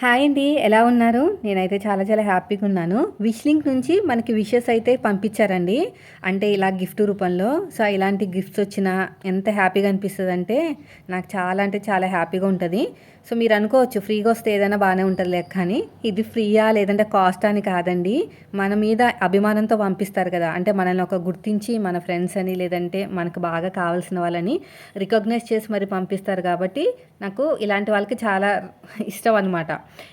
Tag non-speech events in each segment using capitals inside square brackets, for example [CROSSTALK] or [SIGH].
Hi అండి ఎలా ఉన్నారు? నేనైతే చాలా చాలా హ్యాపీగా ఉన్నాను. విష్ లింక్ నుంచి మనకి విషెస్ అయితే పంపించారండి. అంటే ఇలా గిఫ్ట్ రూపంలో. సో ఇలాంటి గిఫ్ట్స్ వచ్చినా ఎంత హ్యాపీగా అనిపిస్తుంది అంటే నాకు చాలా అంటే చాలా హ్యాపీగా ఉంటుంది. సో మీరు అనుకోవచ్చు ఫ్రీగా వస్తే ఏదైనా బాగానే ఉంటుంది లెక్క అని ఇది ఫ్రీయా లేదంటే కాస్ట్ అని కాదండి. మన మీద అభిమానంతో పంపిస్తారు కదా. అంటే మనల్ని ఒక గుర్తించి మన ఫ్రెండ్స్ అని లేదంటే మనకు బాగా కావాల్సిన వాళ్ళని రికగ్నైజ్ చేసి మరి పంపిస్తారు కాబట్టి నాకు ఇలాంటి వాళ్ళకి చాలా ఇష్టం అనమాట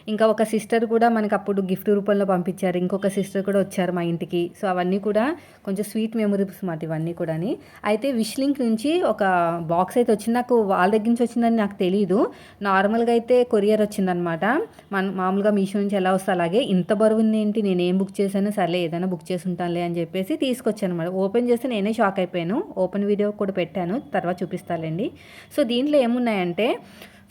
ఇంకా ఒక సిస్టర్ కూడా మనకు అప్పుడు గిఫ్ట్ రూపంలో పంపించారు. ఇంకొక సిస్టర్ కూడా వచ్చారు మా ఇంటికి. సో అవన్నీ కూడా కొంచెం స్వీట్ మెమరీస్ మాట ఇవన్నీ కూడా అయితే విష్ లింక్ నుంచి ఒక బాక్స్ అయితే వచ్చింది. నాకు వాళ్ళ దగ్గర నుంచి వచ్చిందని నాకు తెలియదు నార్మల్ నార్మల్గా అయితే కొరియర్ వచ్చిందనమాట. మన మామూలుగా మీషో నుంచి ఎలా వస్తే అలాగే ఇంత బరువు ఉంది ఏంటి? నేను ఏం బుక్ చేశాను? సర్లే ఏదైనా బుక్ చేసి ఉంటానులే అని చెప్పేసి తీసుకొచ్చాను అనమాట ఓపెన్ చేస్తే నేనే షాక్ అయిపోయాను. ఓపెన్ వీడియో కూడా పెట్టాను. తర్వాత చూపిస్తాలేండి సో దీంట్లో ఏమున్నాయంటే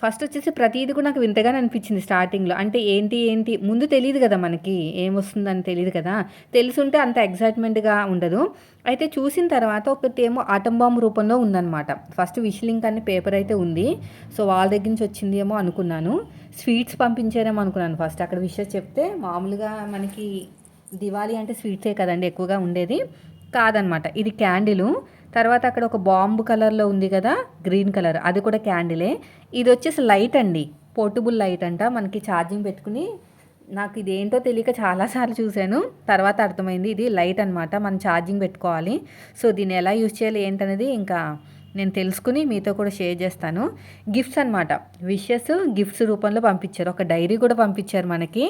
ఫస్ట్ వచ్చేసి ప్రతిదీ కూడా నాకు వింతగానే అనిపించింది స్టార్టింగ్లో అంటే ఏంటి ఏంటి? ముందు తెలియదు కదా మనకి ఏమొస్తుందని తెలియదు కదా? తెలుసుంటే అంత ఎగ్జైట్మెంట్గా ఉండదు. అయితే చూసిన తర్వాత ఒకటి ఏమో ఆటం బాంబు రూపంలో ఉందన్నమాట. ఫస్ట్ విష్లింక్ అనే పేపర్ అయితే ఉంది. సో వాళ్ళ దగ్గర నుంచి వచ్చింది ఏమో అనుకున్నాను. స్వీట్స్ పంపించారేమో అనుకున్నాను ఫస్ట్ అక్కడ విషయం చెప్తే మామూలుగా మనకి దివాళీ అంటే స్వీట్సే కదండి ఎక్కువగా ఉండేది. కాదనమాట ఇది క్యాండిలు తర్వాత అక్కడ ఒక బాంబు కలర్లో ఉంది కదా గ్రీన్ కలర్. అది కూడా క్యాండిలే. ఇది వచ్చేసి లైట్ అండి. పోర్టబుల్ లైట్ అంట. మనకి ఛార్జింగ్ పెట్టుకుని నాకు ఇదేంటో తెలియక చాలాసార్లు చూశాను. తర్వాత అర్థమైంది ఇది లైట్ అనమాట మనం ఛార్జింగ్ పెట్టుకోవాలి. సో దీన్ని ఎలా యూజ్ చేయాలి ఏంటనేది ఇంకా నేను తెలుసుకుని మీతో కూడా షేర్ చేస్తాను. గిఫ్ట్స్ అనమాట విషెస్ గిఫ్ట్స్ రూపంలో పంపించారు. ఒక డైరీ కూడా పంపించారు మనకి.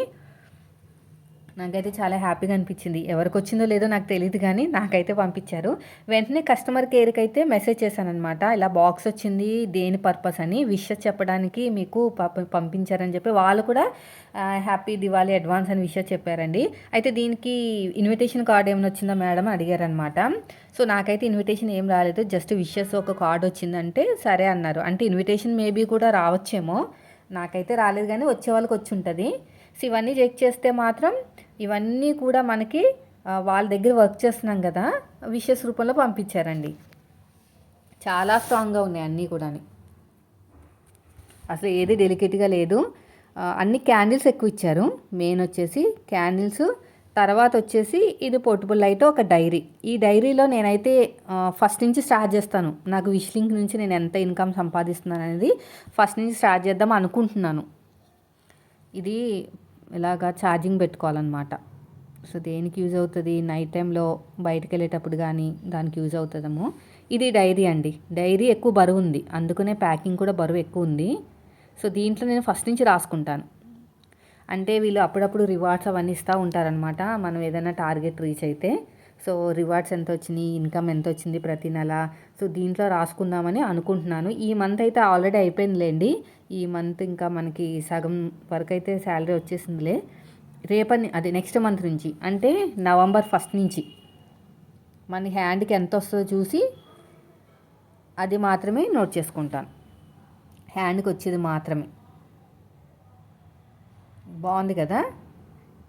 నాకైతే చాలా హ్యాపీగా అనిపించింది. ఎవరికి వచ్చిందో లేదో నాకు తెలియదు కానీ నాకైతే పంపించారు. వెంటనే కస్టమర్ కేర్కి అయితే మెసేజ్ చేశానమాట ఇలా బాక్స్ వచ్చింది దేని పర్పస్ అని విష్ చెప్పడానికి మీకు పంపించారని చెప్పి వాళ్ళు కూడా హ్యాపీ దివాళీ అడ్వాన్స్ అని విష చెప్పారండి. అయితే దీనికి ఇన్విటేషన్ కార్డ్ ఏమైనా వచ్చిందా మేడం అడిగారనమాట సో నాకైతే ఇన్విటేషన్ ఏం రాలేదు. జస్ట్ విషెస్ ఒక కార్డ్ వచ్చిందంటే సరే అన్నారు. అంటే ఇన్విటేషన్ మేబీ కూడా రావచ్చేమో. నాకైతే రాలేదు కానీ వచ్చే వాళ్ళకి వచ్చి ఉంటుంది. సో ఇవన్నీ చెక్ చేస్తే మాత్రం ఇవన్నీ కూడా మనకి వాళ్ళ దగ్గర వర్క్ చేస్తున్నాం కదా విషెస్ రూపంలో పంపించారండి. చాలా స్ట్రాంగ్గా ఉన్నాయి అన్నీ కూడా అసలు ఏది డెలికేట్గా లేదు. అన్ని క్యాండిల్స్ ఎక్కువ ఇచ్చారు. మెయిన్ వచ్చేసి క్యాండిల్స్ తర్వాత వచ్చేసి ఇది పోర్టబుల్ లైట్ ఒక డైరీ ఈ డైరీలో నేనైతే ఫస్ట్ నుంచి స్టార్ట్ చేస్తాను. నాకు విష్లింక్ నుంచి నేను ఎంత ఇన్కమ్ సంపాదిస్తున్నాను అనేది ఫస్ట్ నుంచి స్టార్ట్ చేద్దాం అనుకుంటున్నాను. ఇది ఇలాగా ఛార్జింగ్ పెట్టుకోవాలన్నమాట. సో దేనికి యూజ్ అవుతుంది? నైట్ టైంలో బయటకు వెళ్ళేటప్పుడు కానీ దానికి యూజ్ అవుతుందేమో. ఇది డైరీ అండి. డైరీ ఎక్కువ బరువు ఉంది. అందుకనే ప్యాకింగ్ కూడా బరువు ఎక్కువ ఉంది. సో దీంట్లో నేను ఫస్ట్ నుంచి రాసుకుంటాను. అంటే వీళ్ళు అప్పుడప్పుడు రివార్డ్స్ అవన్నీ ఇస్తూ ఉంటారనమాట మనం ఏదైనా టార్గెట్ రీచ్ అయితే. సో రివార్డ్స్ ఎంత వచ్చినాయి ఇన్కమ్ ఎంత వచ్చింది ప్రతి నెల. సో దీంట్లో రాసుకుందామని అనుకుంటున్నాను. ఈ మంత్ అయితే ఆల్రెడీ అయిపోయిందిలేండి. ఈ మంత్ ఇంకా మనకి సగం వరకు అయితే శాలరీ వచ్చేసిందిలే. రేపని అది నెక్స్ట్ మంత్ నుంచి అంటే నవంబర్ ఫస్ట్ నుంచి మన హ్యాండ్కి ఎంత వస్తుందో చూసి అది మాత్రమే నోట్ చేసుకుంటాను. హ్యాండ్కి వచ్చేది మాత్రమే. బాగుంది కదా?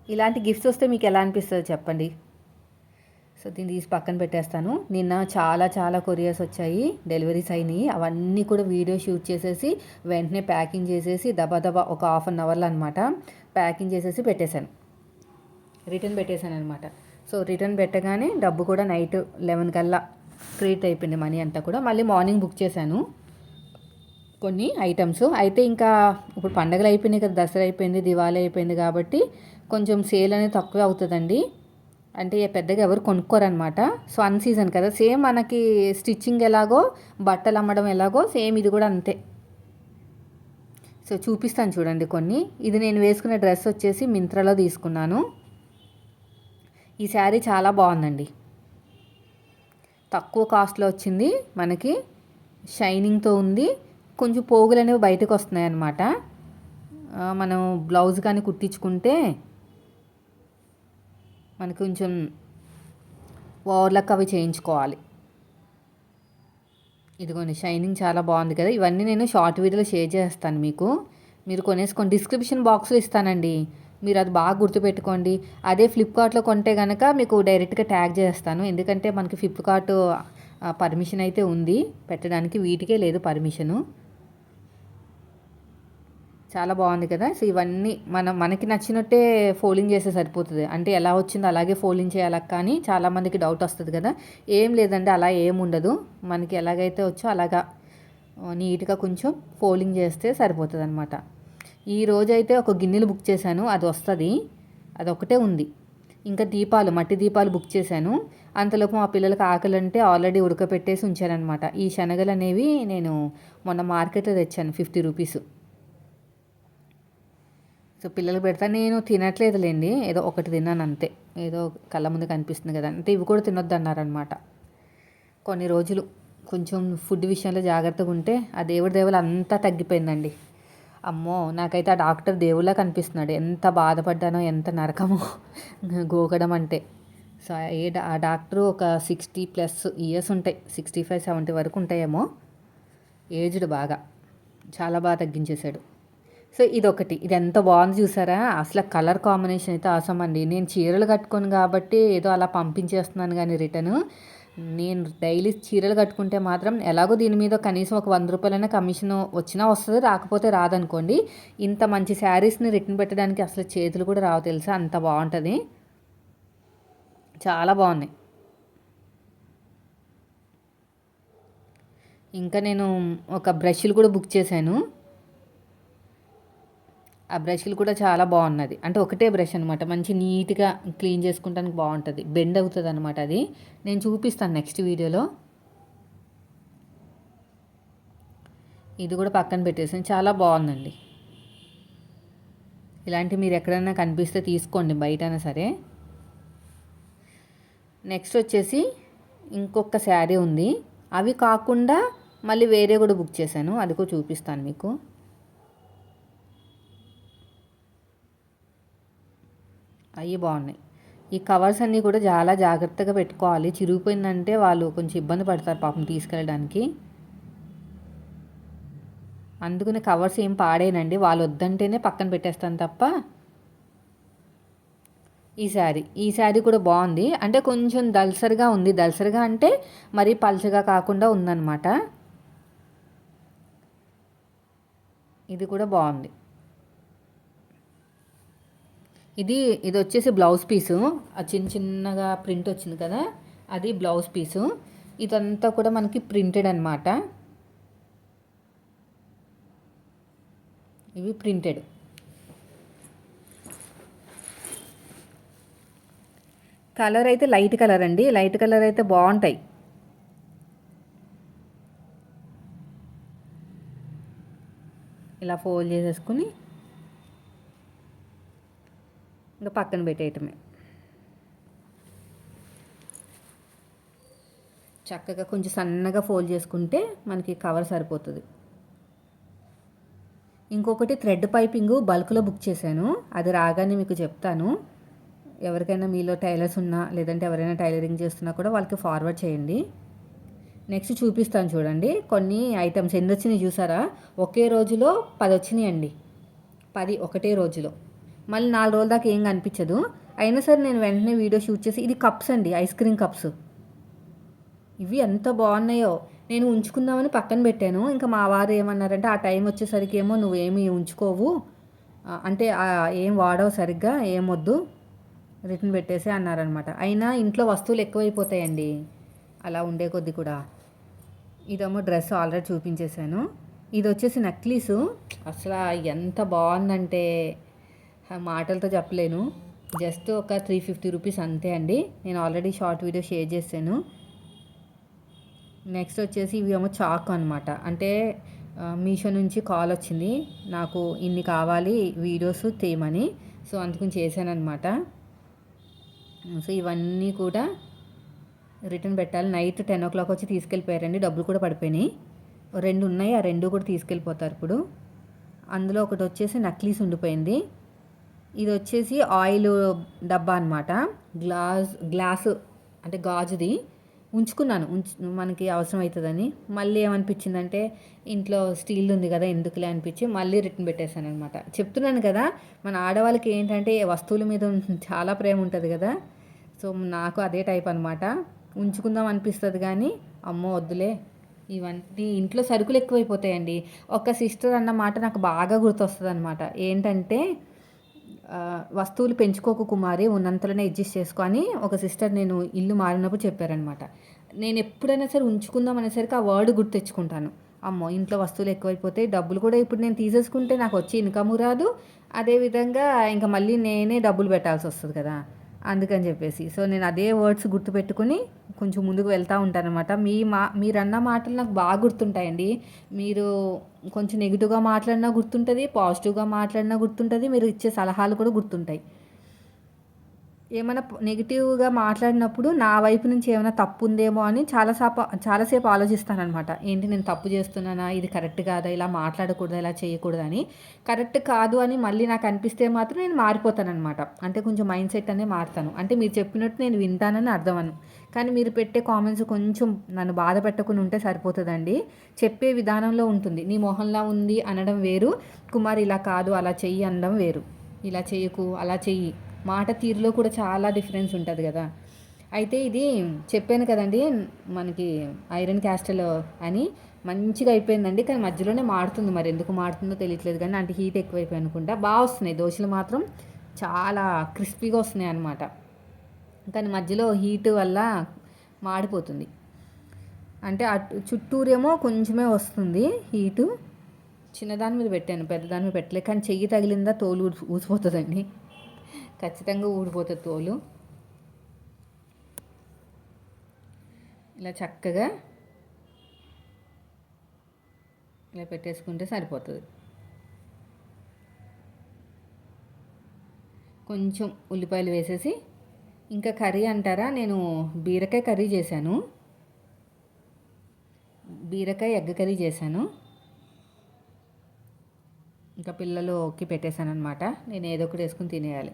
ఇలాంటి గిఫ్ట్స్ వస్తే మీకు ఎలా అనిపిస్తుందో చెప్పండి. సో దీన్ని తీసి పక్కన పెట్టేస్తాను. నిన్న చాలా చాలా కొరియర్స్ వచ్చాయి. డెలివరీస్ అయినాయి అవన్నీ కూడా వీడియో షూట్ చేసేసి వెంటనే ప్యాకింగ్ చేసేసి దబా దబా ఒక హాఫ్ అన్ అవర్లో అనమాట ప్యాకింగ్ చేసేసి పెట్టేశాను. రిటర్న్ పెట్టేశాను అనమాట సో రిటర్న్ పెట్టగానే డబ్బు కూడా నైట్ లెవెన్ కల్లా క్రియేట్ అయిపోయింది మనీ అంతా కూడా. మళ్ళీ మార్నింగ్ బుక్ చేశాను కొన్ని ఐటమ్స్. అయితే ఇంకా ఇప్పుడు పండగలు అయిపోయినాయి కదా దసరా అయిపోయింది దివాళీ అయిపోయింది కాబట్టి కొంచెం సేల్ అనేది తక్కువే అవుతుందండి. అంటే పెద్దగా ఎవరు కొనుక్కోరనమాట సో అన్ సీజన్ కదా. సేమ్ మనకి స్టిచ్చింగ్ ఎలాగో బట్టలు అమ్మడం ఎలాగో సేమ్ ఇది కూడా అంతే. సో చూపిస్తాను చూడండి కొన్ని. ఇది నేను వేసుకునే డ్రెస్ వచ్చేసి మింత్రాలో తీసుకున్నాను. ఈ శారీ చాలా బాగుందండి. తక్కువ కాస్ట్లో వచ్చింది మనకి. షైనింగ్తో ఉంది. కొంచెం పోగులు అనేవి బయటకు వస్తున్నాయి అన్నమాట మనం బ్లౌజ్ కానీ కుట్టించుకుంటే మనకు కొంచెం ఓవర్లక్ అవి చేయించుకోవాలి. ఇదిగోండి షైనింగ్ చాలా బాగుంది కదా. ఇవన్నీ నేను షార్ట్ వీడియోలో షేర్ చేస్తాను మీకు. మీరు కొనేసుకోండి. డిస్క్రిప్షన్ బాక్స్లో ఇస్తానండి. మీరు అది బాగా గుర్తుపెట్టుకోండి. అదే ఫ్లిప్కార్ట్లో కొంటే కనుక మీకు డైరెక్ట్గా ట్యాగ్ చేస్తాను. ఎందుకంటే మనకి ఫ్లిప్కార్ట్ పర్మిషన్ అయితే ఉంది. పెట్టడానికి వీటికే లేదు పర్మిషను. చాలా బాగుంది కదా. సో ఇవన్నీ మనం మనకి నచ్చినట్టే ఫోల్డింగ్ చేస్తే సరిపోతుంది. అంటే ఎలా వచ్చిందో అలాగే ఫోల్డింగ్ చేయాలి కానీ చాలామందికి డౌట్ వస్తుంది కదా. ఏం లేదండి అలా ఏం ఉండదు. మనకి ఎలాగైతే వచ్చో అలాగా నీట్గా కొంచెం ఫోల్డింగ్ చేస్తే సరిపోతుంది అనమాట ఈ ఒక గిన్నెలు బుక్ చేశాను అది వస్తుంది. అది ఒకటే ఉంది. ఇంకా దీపాలు మట్టి దీపాలు బుక్ చేశాను. అంతలోపు మా పిల్లలకి ఆకలి అంటే ఆల్రెడీ ఉడకపెట్టేసి ఉంచానమాట ఈ శనగలు అనేవి నేను మొన్న మార్కెట్లో తెచ్చాను ఫిఫ్టీ రూపీస్. సో పిల్లలు పెడతా నేను తినట్లేదులేండి. ఏదో ఒకటి తిన్నాను అంతే. ఏదో కళ్ళ ముందు కనిపిస్తుంది కదా. అంటే ఇవి కూడా తినొద్దు అన్నారనమాట కొన్ని రోజులు కొంచెం ఫుడ్ విషయంలో జాగ్రత్తగా ఉంటే ఆ దేవుడి దేవులు అంతా తగ్గిపోయిందండి. అమ్మో నాకైతే ఆ డాక్టర్ దేవుళ్ళ కనిపిస్తున్నాడు. ఎంత బాధపడ్డానో ఎంత నరకమో [LAUGHS] గోకడం అంటే. సో ఏ ఆ డాక్టరు ఒక సిక్స్టీ ప్లస్ ఇయర్స్ ఉంటాయి. సిక్స్టీ ఫైవ్ సెవెంటీ వరకు ఉంటాయేమో. ఏజ్డ్ బాగా. చాలా బాగా తగ్గించేశాడు. సో ఇదొకటి. ఇది ఎంత బాగుంది చూసారా? అసలు కలర్ కాంబినేషన్ అయితే అవసరం అండి. నేను చీరలు కట్టుకోను కాబట్టి ఏదో అలా పంపించేస్తున్నాను కానీ రిటర్న్ నేను డైలీ చీరలు కట్టుకుంటే మాత్రం ఎలాగో దీని మీద కనీసం ఒక వంద రూపాయలైనా కమిషన్ వచ్చినా వస్తుంది రాకపోతే రాదనుకోండి. ఇంత మంచి శారీస్ని రిటర్న్ పెట్టడానికి అసలు చేతులు కూడా రావు తెలుసా? అంత బాగుంటుంది. చాలా బాగున్నాయి. ఇంకా నేను ఒక బ్రష్లు కూడా బుక్ చేశాను. ఆ బ్రష్లు కూడా చాలా బాగున్నది. అంటే ఒకటే బ్రష్ అనమాట మంచి నీట్గా క్లీన్ చేసుకుంటానికి బాగుంటుంది. బెండ్ అవుతుంది అనమాట అది. నేను చూపిస్తాను నెక్స్ట్ వీడియోలో. ఇది కూడా పక్కన పెట్టేసాను. చాలా బాగుందండి. ఇలాంటి మీరు ఎక్కడైనా కనిపిస్తే తీసుకోండి బయటైనా సరే. నెక్స్ట్ వచ్చేసి ఇంకొక శారీ ఉంది. అవి కాకుండా మళ్ళీ వేరే కూడా బుక్ చేశాను. అది కూడా చూపిస్తాను మీకు. అవి బాగున్నాయి. ఈ కవర్స్ అన్నీ కూడా చాలా జాగ్రత్తగా పెట్టుకోవాలి. చిరిగిపోయిందంటే వాళ్ళు కొంచెం ఇబ్బంది పడతారు పాపం తీసుకెళ్ళడానికి. అందుకని కవర్స్ ఏం పాడేనండి. వాళ్ళు వద్దంటేనే పక్కన పెట్టేస్తాను తప్ప ఈ శారీ ఈ శారీ కూడా బాగుంది. అంటే కొంచెం దల్సరిగా ఉంది. దల్సరిగా అంటే మరీ పల్చగా కాకుండా ఉందన్నమాట. ఇది కూడా బాగుంది. ఇది ఇది వచ్చేసి బ్లౌజ్ పీసు. ఆ చిన్న చిన్నగా ప్రింట్ వచ్చింది కదా అది బ్లౌజ్ పీసు. ఇదంతా కూడా మనకి ప్రింటెడ్ అనమాట ఇవి ప్రింటెడ్. కలర్ అయితే లైట్ కలర్ అండి. లైట్ కలర్ అయితే బాగుంటాయి. ఇలా ఫోల్డ్ చేసేసుకుని ఇంకా పక్కన పెట్టేయటమే. చక్కగా కొంచెం సన్నగా ఫోల్డ్ చేసుకుంటే మనకి కవర్ సరిపోతుంది. ఇంకొకటి థ్రెడ్ పైపింగ్ బల్క్లో బుక్ చేశాను. అది రాగానే మీకు చెప్తాను. ఎవరికైనా మీలో టైలర్స్ ఉన్నా లేదంటే ఎవరైనా టైలరింగ్ చేస్తున్నా కూడా వాళ్ళకి ఫార్వర్డ్ చేయండి. నెక్స్ట్ చూపిస్తాను చూడండి. కొన్ని ఐటమ్స్ ఎన్ని వచ్చినాయి చూసారా? ఒకే రోజులో పది వచ్చినాయి అండి పది ఒకటే రోజులో. మళ్ళీ నాలుగు రోజుల దాకా ఏం కనిపించదు. అయినా సరే నేను వెంటనే వీడియో షూట్ చేసి ఇది కప్స్ అండి ఐస్ క్రీమ్ కప్స్. ఇవి ఎంత బాగున్నాయో. నేను ఉంచుకుందామని పక్కన పెట్టాను. ఇంకా మా వారు ఏమన్నారంటే ఆ టైం వచ్చేసరికి ఏమో నువ్వేమి ఉంచుకోవు. అంటే ఏం వాడవు సరిగ్గా ఏమొద్దు. రిటర్న్ పెట్టేసి అన్నారనమాట. అయినా ఇంట్లో వస్తువులు ఎక్కువైపోతాయండి. అలా ఉండే కొద్ది కూడా. ఇదేమో డ్రెస్ ఆల్రెడీ చూపించేశాను. ఇది వచ్చేసి నక్లీసు. అసలు ఎంత బాగుందంటే. మాటలతో చెప్పలేను. జస్ట్ ఒక త్రీ ఫిఫ్టీ రూపీస్ అంతే అండి. నేను ఆల్రెడీ షార్ట్ వీడియో షేర్ చేశాను. నెక్స్ట్ వచ్చేసి ఇవి ఏమో చాక్ అనమాట అంటే మీషో నుంచి కాల్ వచ్చింది. నాకు ఇన్ని కావాలి వీడియోస్ తీయమని సో అందుకని చేశానమాట సో ఇవన్నీ కూడా రిటర్న్ పెట్టాలి. నైట్ టెన్ ఓ క్లాక్ వచ్చి తీసుకెళ్ళిపోయారండి. డబ్బులు కూడా పడిపోయినాయి. రెండు ఉన్నాయి. ఆ రెండు కూడా తీసుకెళ్ళిపోతారు ఇప్పుడు. అందులో ఒకటి వచ్చేసి నక్లీస్ ఉండిపోయింది. ఇది వచ్చేసి ఆయిల్ డబ్బా అనమాట గ్లాస్ గ్లాసు అంటే గాజుది. ఉంచుకున్నాను. ఉంచు మనకి అవసరం అవుతుందని మళ్ళీ ఏమనిపించిందంటే ఇంట్లో స్టీల్ ఉంది కదా ఎందుకులే అనిపించి మళ్ళీ రిటర్న్ పెట్టేశాను అనమాట చెప్తున్నాను కదా మన ఆడవాళ్ళకి ఏంటంటే వస్తువుల మీద [LAUGHS] చాలా ప్రేమ ఉంటుంది కదా. సో నాకు అదే టైప్ అనమాట ఉంచుకుందాం అనిపిస్తుంది కానీ అమ్మో వద్దులే. ఇవన్నీ ఇంట్లో సరుకులు ఎక్కువైపోతాయండి. ఒక సిస్టర్ అన్న మాట నాకు బాగా గుర్తొస్తుంది అనమాట ఏంటంటే వస్తువులు పెంచుకోకు కుమారి ఉన్నంతలోనే అడ్జస్ట్ చేసుకొని ఒక సిస్టర్ నేను ఇల్లు మారినప్పుడు చెప్పారనమాట నేను ఎప్పుడైనా సరే ఉంచుకుందాం అనేసరికి ఆ వర్డ్ గుర్తు తెచ్చుకుంటాను. అమ్మో ఇంట్లో వస్తువులు ఎక్కువైపోతే డబ్బులు కూడా ఇప్పుడు నేను తీసేసుకుంటే నాకు వచ్చి ఇన్కమ్ రాదు. అదేవిధంగా ఇంకా మళ్ళీ నేనే డబ్బులు పెట్టాల్సి వస్తుంది కదా అందుకని చెప్పేసి. సో నేను అదే వర్డ్స్ గుర్తుపెట్టుకుని కొంచెం ముందుకు వెళ్తూ ఉంటానన్నమాట. మీ మా మీరన్న మాటలు నాకు బాగా గుర్తుంటాయండి. మీరు కొంచెం నెగిటివ్గా మాట్లాడినా గుర్తుంటుంది పాజిటివ్గా మాట్లాడినా గుర్తుంటుంది మీరు ఇచ్చే సలహాలు కూడా గుర్తుంటాయి. ఏమైనా నెగిటివ్గా మాట్లాడినప్పుడు నా వైపు నుంచి ఏమైనా తప్పు ఉందేమో అని చాలాసేపు చాలాసేపు ఆలోచిస్తానమాట ఏంటి నేను తప్పు చేస్తున్నానా? ఇది కరెక్ట్ కాదా? ఇలా మాట్లాడకూడదా? ఇలా చేయకూడదని. కరెక్ట్ కాదు అని మళ్ళీ నాకు అనిపిస్తే మాత్రం నేను మారిపోతానమాట అంటే కొంచెం మైండ్ సెట్ అనేది మారుతాను. అంటే మీరు చెప్పినట్టు నేను వింటానని అర్థం అను కానీ మీరు పెట్టే కామెంట్స్ కొంచెం నన్ను బాధ పెట్టకుండా ఉంటే సరిపోతుందండి. చెప్పే విధానంలో ఉంటుంది. నీ మొహంలా ఉంది అనడం వేరు. కుమార్ ఇలా కాదు అలా చెయ్యి అనడం వేరు. ఇలా చేయకు అలా చెయ్యి. మాట తీరులో కూడా చాలా డిఫరెన్స్ ఉంటుంది కదా. అయితే ఇది చెప్పాను కదండి మనకి ఐరన్ క్యాస్టల్ అని మంచిగా అయిపోయిందండి. కానీ మధ్యలోనే మాడుతుంది మరి. ఎందుకు మాడుతుందో తెలియట్లేదు కానీ అంటే హీట్ ఎక్కువైపోయి అనుకుంటా. బాగా వస్తున్నాయి. దోశలు మాత్రం చాలా క్రిస్పీగా వస్తున్నాయి అన్నమాట. కానీ మధ్యలో హీట్ వల్ల మాడిపోతుంది. అంటే అటు చుట్టూరేమో కొంచెమే వస్తుంది హీటు. చిన్నదాని మీద పెట్టాను పెద్దదాని మీద పెట్టలేదు కానీ చెయ్యి తగిలిందా తోలు ఊడి ఊసిపోతుందండి. ఖచ్చితంగా ఊడిపోతుంది తోలు. ఇలా చక్కగా ఇలా పెట్టేసుకుంటే సరిపోతుంది. కొంచెం ఉల్లిపాయలు వేసేసి ఇంకా కర్రీ అంటారా? నేను బీరకాయ కర్రీ చేశాను. బీరకాయ ఎగ్ కర్రీ చేశాను. ఇంకా పిల్లలుకి పెట్టేశాను అనమాట నేను ఏదో ఒకటి వేసుకుని తినేయాలి.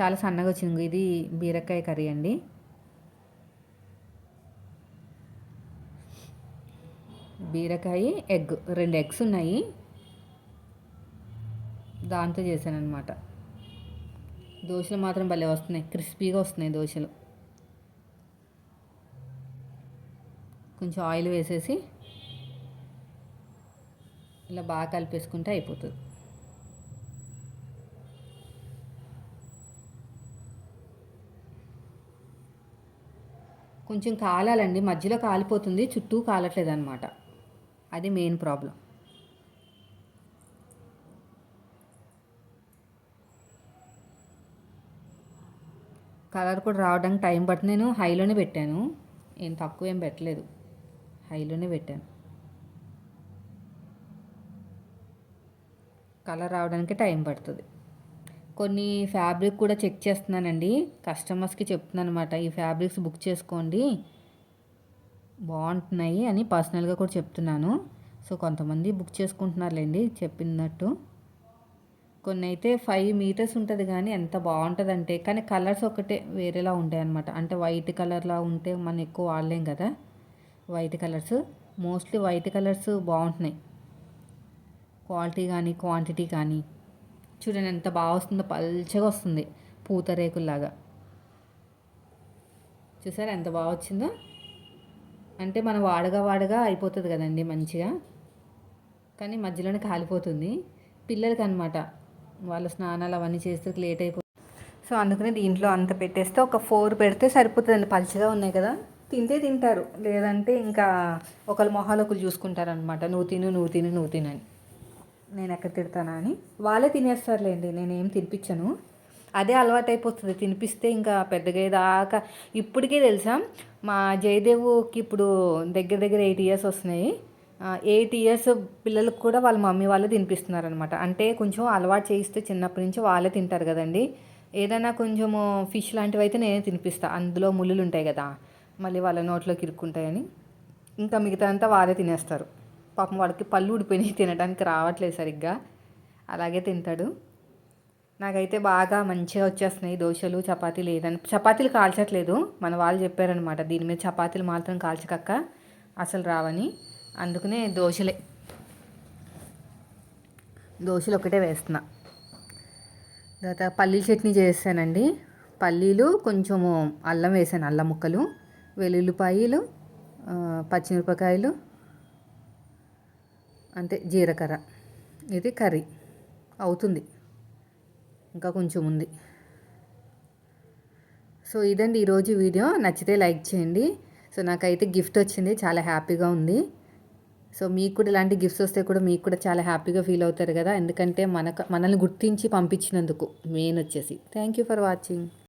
చాలా సన్నగా వచ్చింది. ఇది బీరకాయ కర్రీ అండి. బీరకాయ ఎగ్. రెండు ఎగ్స్ ఉన్నాయి. దాంతో చేశాను అనమాట దోశలు మాత్రం భలే వస్తున్నాయి. క్రిస్పీగా వస్తున్నాయి దోశలు. కొంచెం ఆయిల్ వేసేసి ఇలా బాగా కలిపేసుకుంటే అయిపోతుంది. కొంచెం కాలాలండి. మధ్యలో కాలిపోతుంది. చుట్టూ కాలట్లేదు అనమాట అది మెయిన్ ప్రాబ్లం. కలర్ కూడా రావడానికి టైం పట్టి నేను హైలోనే పెట్టాను. ఏం తక్కువ ఏం పెట్టలేదు. హైలోనే పెట్టాను. కలర్ రావడానికి టైం పడుతుంది. కొన్ని ఫ్యాబ్రిక్ కూడా చెక్ చేస్తున్నానండి. కస్టమర్స్కి చెప్తున్నాను అనమాట ఈ ఫ్యాబ్రిక్స్ బుక్ చేసుకోండి. బాగుంటున్నాయి అని పర్సనల్గా కూడా చెప్తున్నాను. సో కొంతమంది బుక్ చేసుకుంటున్నారులేండి చెప్పినట్టు. కొన్ని అయితే ఫైవ్ మీటర్స్ ఉంటుంది కానీ ఎంత బాగుంటుందంటే కానీ కలర్స్ ఒకటే వేరేలా ఉంటాయి అనమాట అంటే వైట్ కలర్లా ఉంటే మనం ఎక్కువ వాడలేం కదా. White colours mostly white colours బాగుంటున్నాయి. క్వాలిటీ కానీ క్వాంటిటీ కానీ చూడండి ఎంత బాగా వస్తుందో పల్చగా వస్తుంది పూతరేకుల్లాగా చూసారా ఎంత బాగా వచ్చిందో? అంటే మనం వాడగా వాడగా అయిపోతుంది కదండి మంచిగా. కానీ మధ్యలోనే కాలిపోతుంది. పిల్లలకి అనమాట వాళ్ళ స్నానాలు అవన్నీ చేస్తే లేట్ అయిపోతుంది సో అందుకని దీంట్లో అంత పెట్టేస్తే ఒక ఫోర్ పెడితే సరిపోతుందండి. పల్చగా ఉన్నాయి కదా. తింటే తింటారు. లేదంటే ఇంకా ఒకళ్ళ మొహాలు ఒకరు చూసుకుంటారు అనమాట నువ్వు తిను నువ్వు తిను నువ్వు తినని నేను ఎక్కడ తిడతానా అని. వాళ్ళే తినేస్తారులేండి. నేనేం తినిపించను. అదే అలవాటు అయిపోతుంది తినిపిస్తే ఇంకా పెద్దగా దాకా ఇప్పటికే తెలుసా మా జయదేవుకి ఇప్పుడు దగ్గర దగ్గర ఎయిట్ ఇయర్స్ వస్తున్నాయి. ఎయిట్ ఇయర్స్ పిల్లలకు కూడా వాళ్ళ మమ్మీ వాళ్ళే తినిపిస్తున్నారనమాట అంటే కొంచెం అలవాటు చేయిస్తే చిన్నప్పటి నుంచి వాళ్ళే తింటారు కదండి. ఏదైనా కొంచెము ఫిష్ లాంటివి అయితే నేనే తినిపిస్తా. అందులో ముళ్ళులు ఉంటాయి కదా మళ్ళీ వాళ్ళ నోట్లోకి ఇరుక్కుంటాయని. ఇంకా మిగతా అంతా వాళ్ళే తినేస్తారు. పాపం వాడికి పళ్ళు ఊడిపోయినాయి తినడానికి రావట్లేదు సరిగ్గా. అలాగే తింటాడు. నాకైతే బాగా మంచిగా వచ్చేస్తున్నాయి దోశలు చపాతీలు ఏదని. చపాతీలు కాల్చట్లేదు. మన వాళ్ళు చెప్పారనమాట దీని మీద చపాతీలు మాత్రం కాల్చకక్క అసలు రావని. అందుకనే దోశలే. దోశలు ఒకటే వేస్తున్నా. తర్వాత పల్లీ చట్నీ చేస్తానండి పల్లీలు కొంచెము అల్లం వేసాను అల్లం ముక్కలు వెల్లుల్లిపాయలు పచ్చిమిరపకాయలు అంతే జీలకర్ర. ఇది కర్రీ. అవుతుంది. ఇంకా కొంచెం ఉంది. సో ఇదండి ఈరోజు వీడియో. నచ్చితే లైక్ చేయండి. సో నాకైతే గిఫ్ట్ వచ్చింది. చాలా హ్యాపీగా ఉంది. సో మీకు కూడా ఇలాంటి గిఫ్ట్స్ వస్తే కూడా మీకు కూడా చాలా హ్యాపీగా ఫీల్ అవుతారు కదా. ఎందుకంటే మనకు మనల్ని గుర్తించి పంపించినందుకు మెయిన్ వచ్చేసి. Thank you for watching